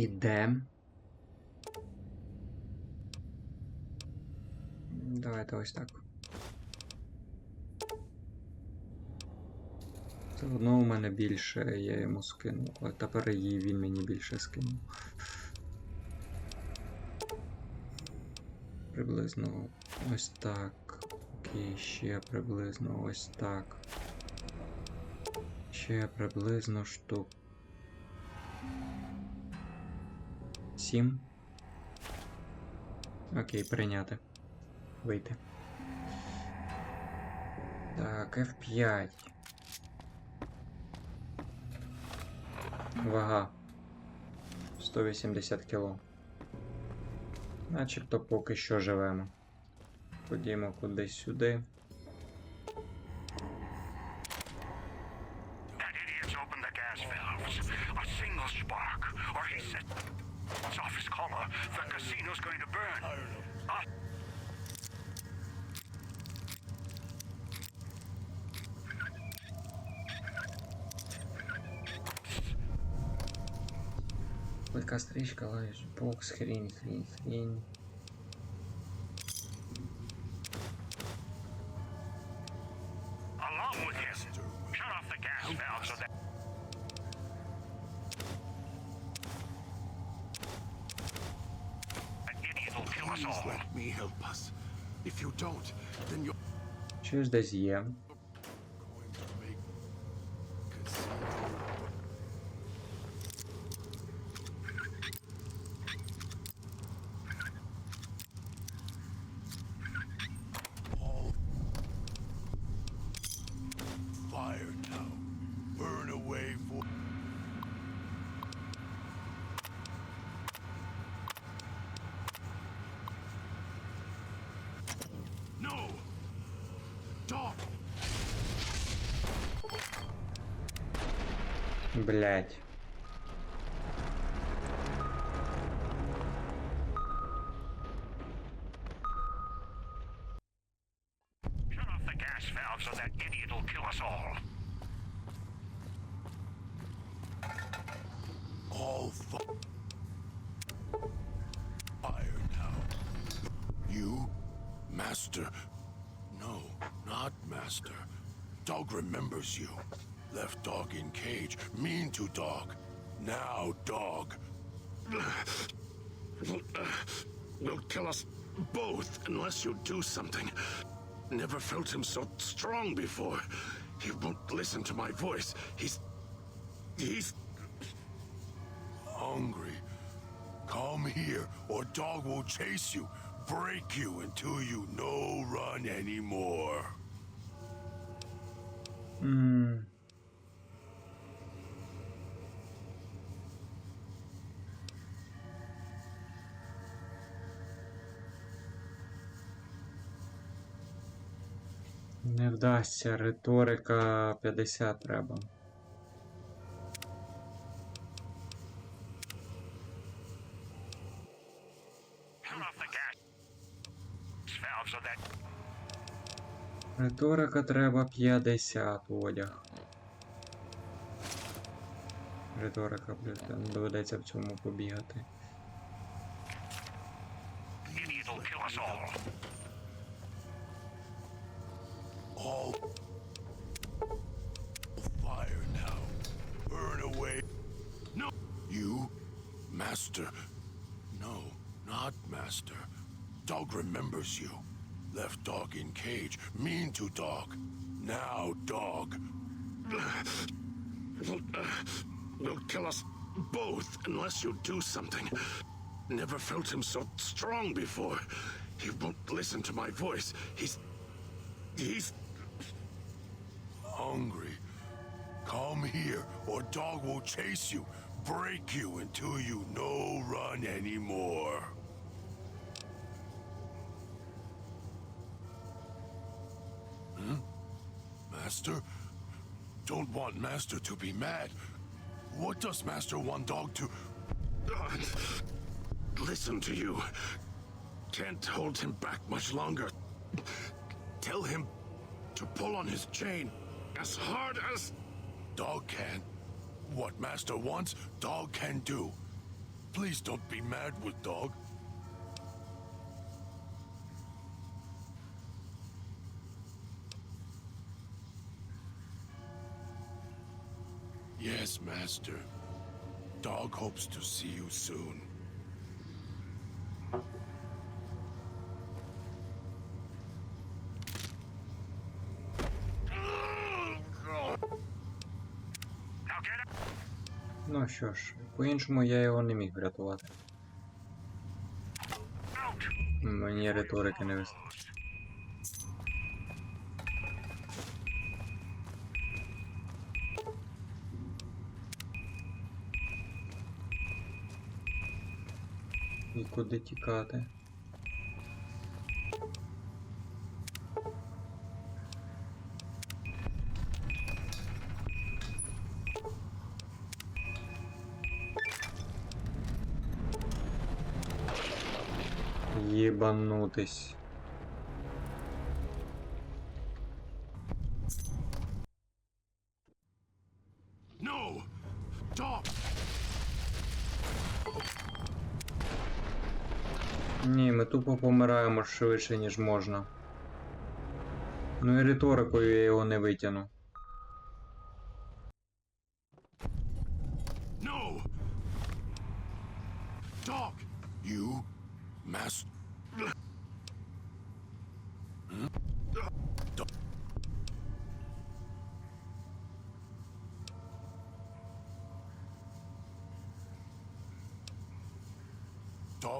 Ідем. Давайте ось так. Все одно у мене більше, я йому скинув, а тепер і він мені більше скинув. Приблизно ось так. Окей, ще приблизно ось так. Ще приблизно штук. Сім. Окей, прийняти. Вийти. Так, F5. Вага. 180 кг. Начебто поки що живемо. Ходімо кудись сюди. That. That idiot will kill us Please let me help us. If you don't, then you're Щось десь є. Блять. Uh, will kill us both unless you do something. Never felt him so strong before. He won't listen to my voice. He's. He's hungry. Come here, or dog will chase you, break you until you no run anymore. М. вдасться, риторика 50 треба. Риторика треба 50 одяг. Риторика, блін, доведеться в цьому побігати. You. Left dog in cage. Mean to dog. Now, dog. Will kill us both unless you do something. Never felt him so strong before. He won't listen to my voice. He's. He's. hungry. Come here, or dog will chase you, break you until you no run anymore. Hmm? Master? Don't want Master to be mad. What does Master want dog to. Listen to you. Can't hold him back much longer. Tell him to pull on his chain as hard as. Dog can. What Master wants, dog can do. Please don't be mad with dog. Yes, Master. Dog hopes to see you soon. Ну що ж, по-іншому я його не міг врятувати. Мені риторики не вистачає. Куди тікати? Єбанутись. Тупо помираємо швидше, ніж можна. Ну і риторикою я його не витягну. No! Dog! You, Master.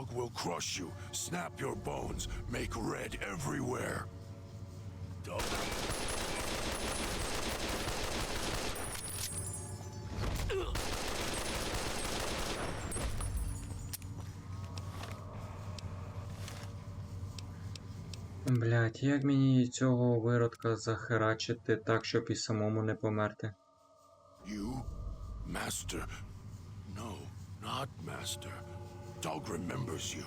Dog will crush you, snap your bones, make red everywhere. Dog. Блять, як мені цього виродка захерачити так, щоб і самому не померти? You, Master? No, not Master. Dog remembers you.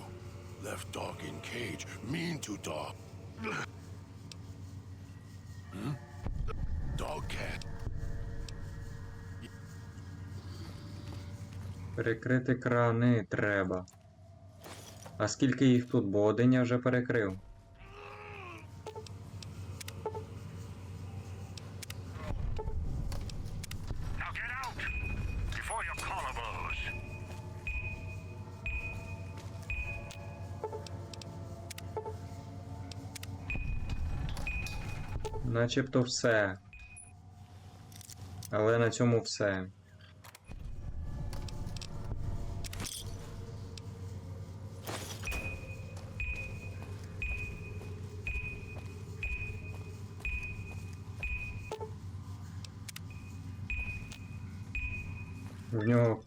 Left dog in cage. Mean to dog. Hmm? Dog cat. Перекрити крани треба. А скільки їх тут, бо один я вже перекрив. Начебто все. Але на цьому все. В нього.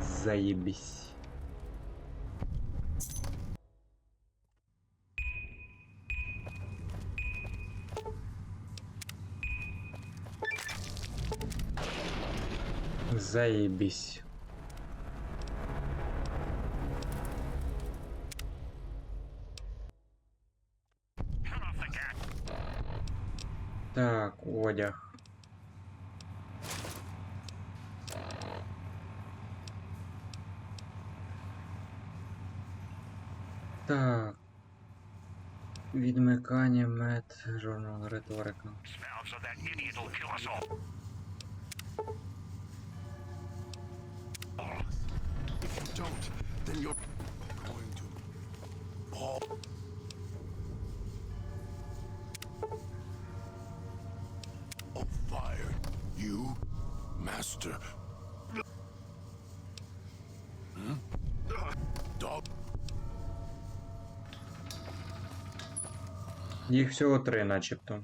Заєбісь. Gas. Так, одяг. Так. Відмикання мед, журнал риторика. Їх всього три, начебто.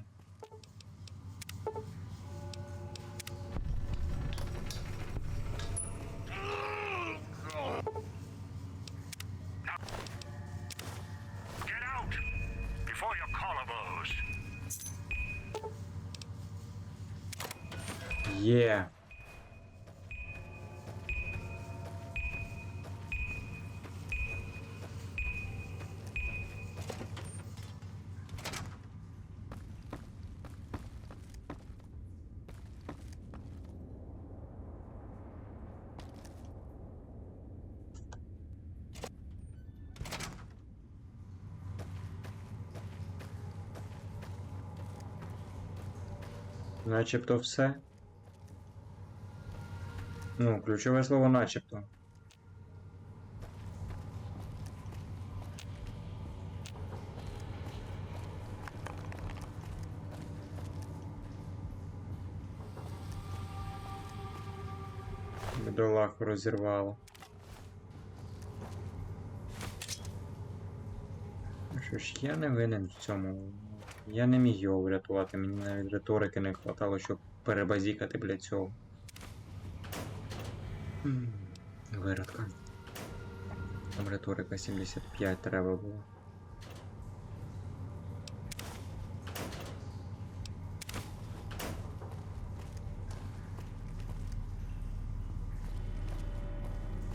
Є. Начебто все. Ну, ключове слово начебто. Бідолаху розірвало. Що ж, я не винен в цьому. Я не міг його врятувати, мені навіть риторики не хватало, щоб перебазікати, блядь, цього. Виродка. Там риторика 75 треба було.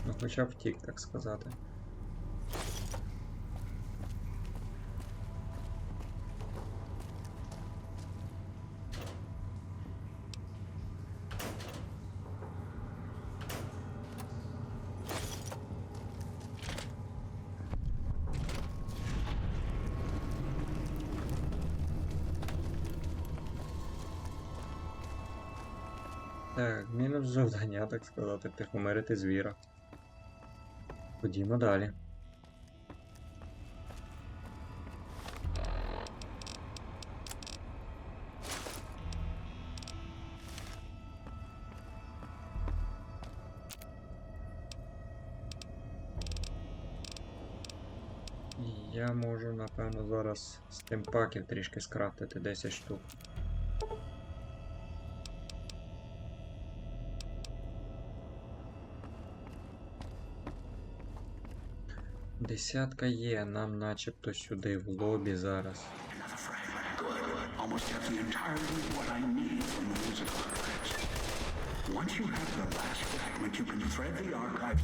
Ну, хоча б втік, так сказати. Так, мінус завдання, так сказати, втихомирити звіра. Ходімо далі. Я можу, напевно, зараз з тим трішки скрафтити 10 штук. Десятка є, нам начебто сюди в лобі зараз. Once you have the last fragment, you can thread the archives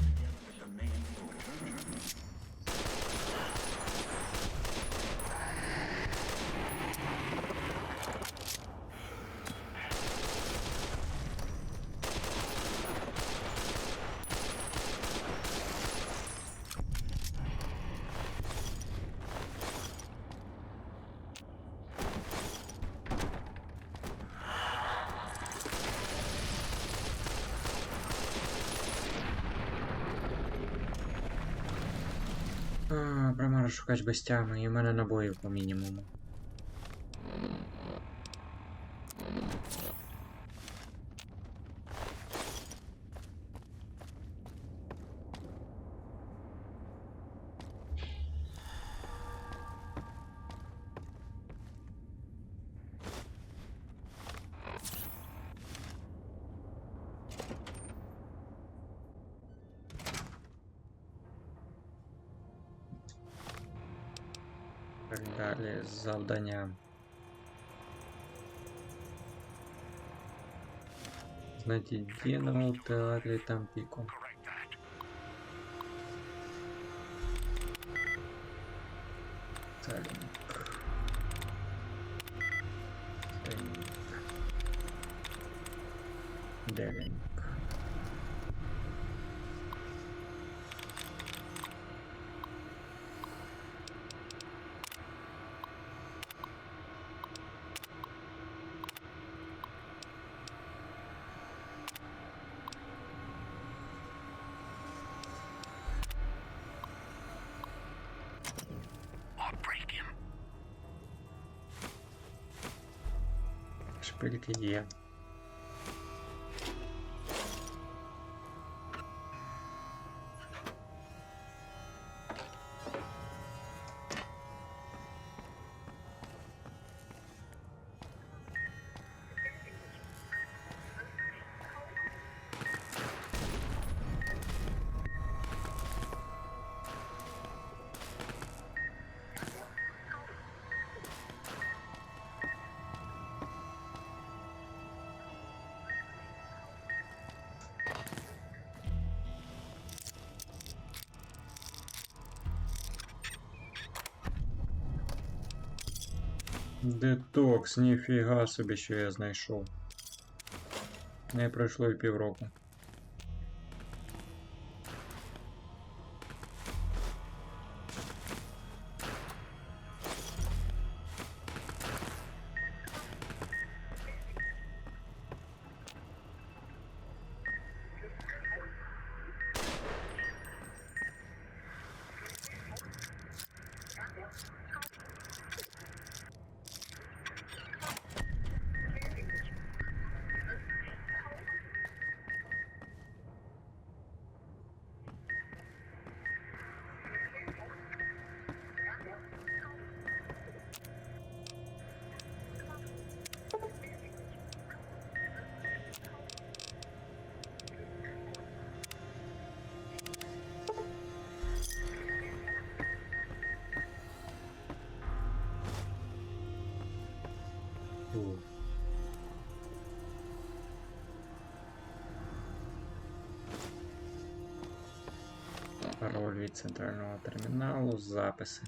А, Примару шукач без тями, і в мене набоїв по мінімуму. завдання. Знайдіть Діно в театрі Тампіко. Correct that. Сталінг. Сталінг. Шпильки є. Детокс, ніфіга собі, що я знайшов. Не пройшло і півроку. Фу. Пароль від центрального терміналу, записи.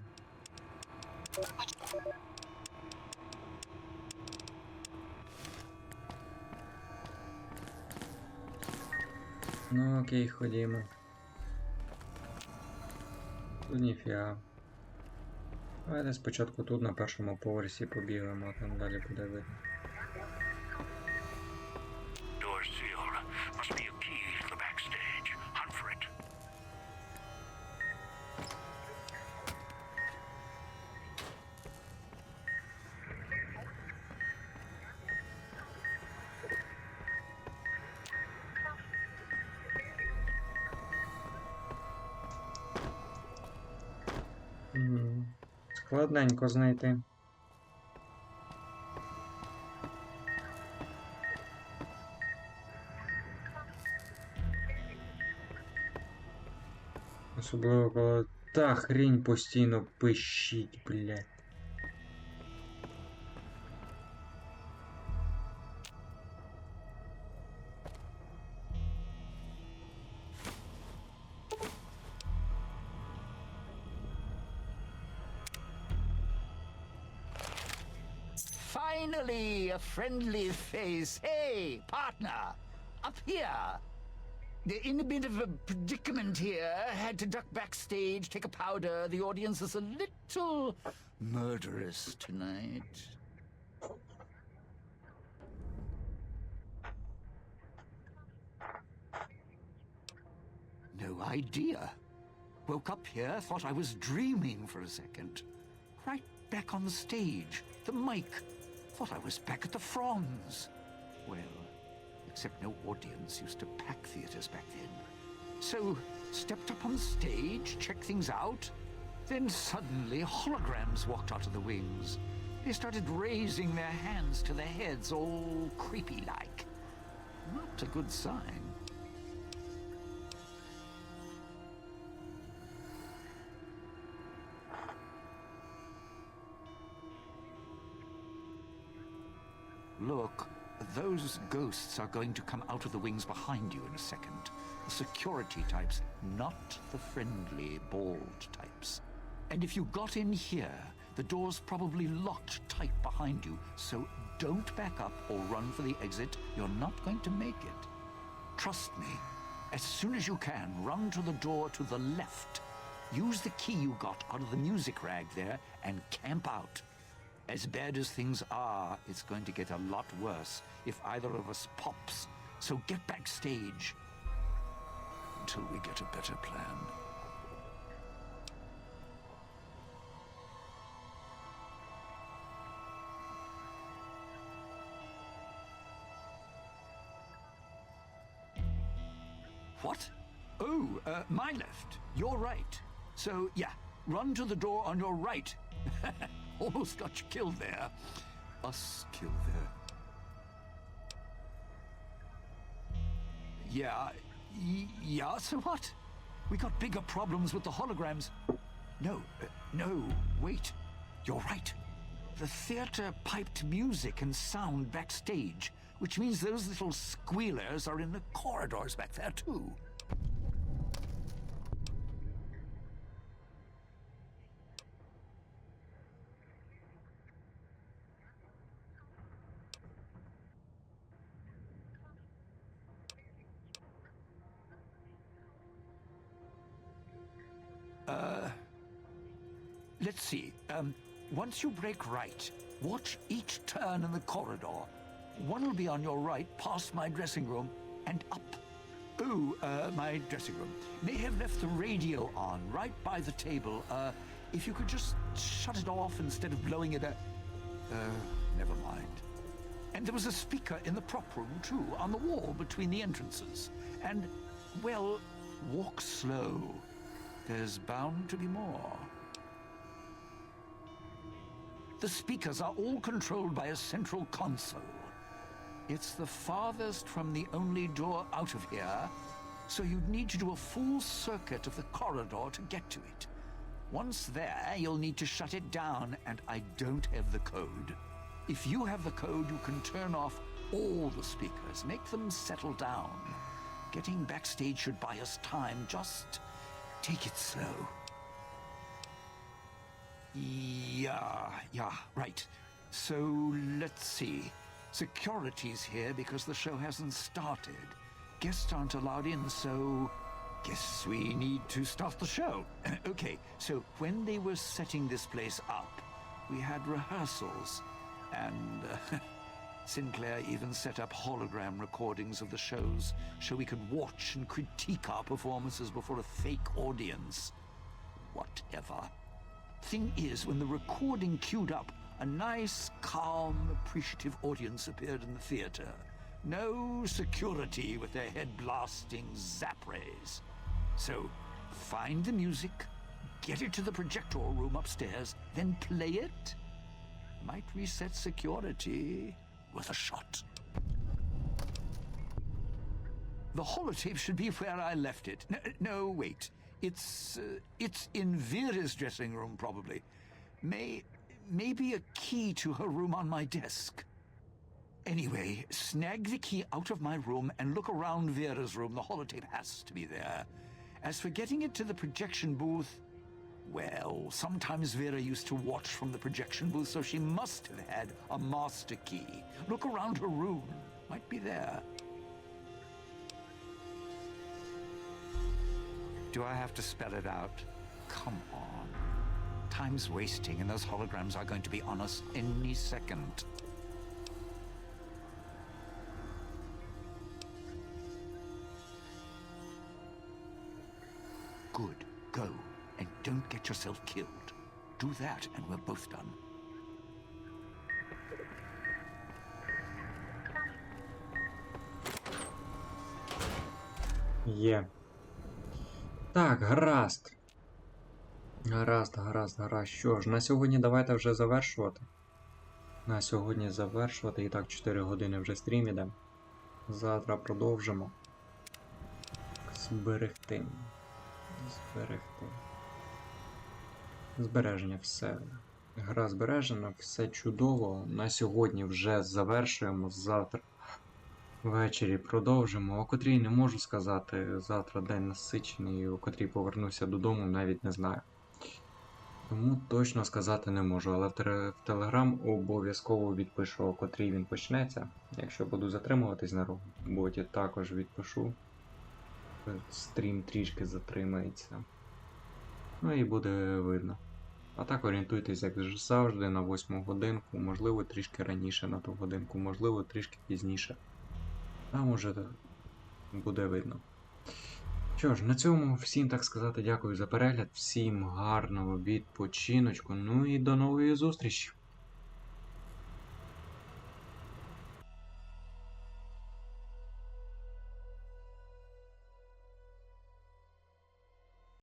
Ну окей, ходімо. Тут ніфіга. Давайте спочатку тут на першому поверсі побігаємо, а там далі буде видно. Складненько знайти. Особливо коли та хрінь постійно пищить, блядь. Finally, a friendly face. Hey, partner, up here. They're in a bit of a predicament here. Had to duck backstage, take a powder. The audience is a little murderous tonight. No idea. Woke up here, thought I was dreaming for a second. Right back on the stage, the mic. Thought I was back at the Fronds. Well, except no audience used to pack theatres back then. So, stepped up on stage, checked things out. Then suddenly, holograms walked out of the wings. They started raising their hands to their heads, all creepy like. Not a good sign. Look, those ghosts are going to come out of the wings behind you in a second. The security types, not the friendly, bald types. And if you got in here, the door's probably locked tight behind you, so don't back up or run for the exit. You're not going to make it. Trust me. As soon as you can, run to the door to the left. Use the key you got out of the music rag there and camp out. As bad as things are, it's going to get a lot worse if either of us pops. So get backstage. Until we get a better plan. What? Oh, uh, my left. Your right. So, yeah, run to the door on your right. Almost got you killed there. Us killed there. Yeah, yeah, so what? We got bigger problems with the holograms. No, uh, no, wait. You're right. The theater piped music and sound backstage, which means those little squealers are in the corridors back there, too. Um, once you break right, watch each turn in the corridor. One will be on your right, past my dressing room, and up. Ooh, uh, my dressing room. May have left the radio on right by the table. Uh, if you could just shut it off instead of blowing it a. Uh, never mind. And there was a speaker in the prop room, too, on the wall between the entrances. And, well, walk slow. There's bound to be more. The speakers are all controlled by a central console. It's the farthest from the only door out of here, so you'd need to do a full circuit of the corridor to get to it. Once there, you'll need to shut it down, and I don't have the code. If you have the code, you can turn off all the speakers, make them settle down. Getting backstage should buy us time. Just take it slow. Yeah, yeah, right. So let's see. Security's here because the show hasn't started. Guests aren't allowed in, so guess we need to start the show. okay, so when they were setting this place up, we had rehearsals, and uh, Sinclair even set up hologram recordings of the shows so we could watch and critique our performances before a fake audience. Whatever. Thing is, when the recording queued up, a nice, calm, appreciative audience appeared in the theater. No security with their head blasting zap rays. So, find the music, get it to the projector room upstairs, then play it. Might reset security with a shot. The holotape should be where I left it. No, no wait. It's uh, it's in Vera's dressing room, probably. May maybe a key to her room on my desk. Anyway, snag the key out of my room and look around Vera's room. The holotape has to be there. As for getting it to the projection booth, well, sometimes Vera used to watch from the projection booth, so she must have had a master key. Look around her room. Might be there. Do I have to spell it out? Come on. Time's wasting, and those holograms are going to be on us any second. Good. Go. And don't get yourself killed. Do that, and we're both done. Є. Так, гаразд. Гаразд, гаразд, гаразд. Що ж, на сьогодні давайте вже завершувати. На сьогодні завершувати. І так, 4 години вже стрім іде. Завтра продовжимо. Зберегти. Зберегти. Збереження все. Гра збережена, все чудово. На сьогодні вже завершуємо. Завтра ввечері продовжимо. О котрій не можу сказати. Завтра день насичений, о котрій повернуся додому, навіть не знаю. Тому точно сказати не можу, але в, Телеграм обов'язково відпишу, о котрій він почнеться. Якщо буду затримуватись на роботі, також відпишу. Стрім трішки затримається. Ну і буде видно. А так орієнтуйтесь, як завжди, на 8 годинку, можливо, трішки раніше на ту годинку, можливо, трішки пізніше. Там уже буде видно. Що ж, на цьому всім так сказати дякую за перегляд, всім гарного відпочиночку, ну і до нової зустрічі!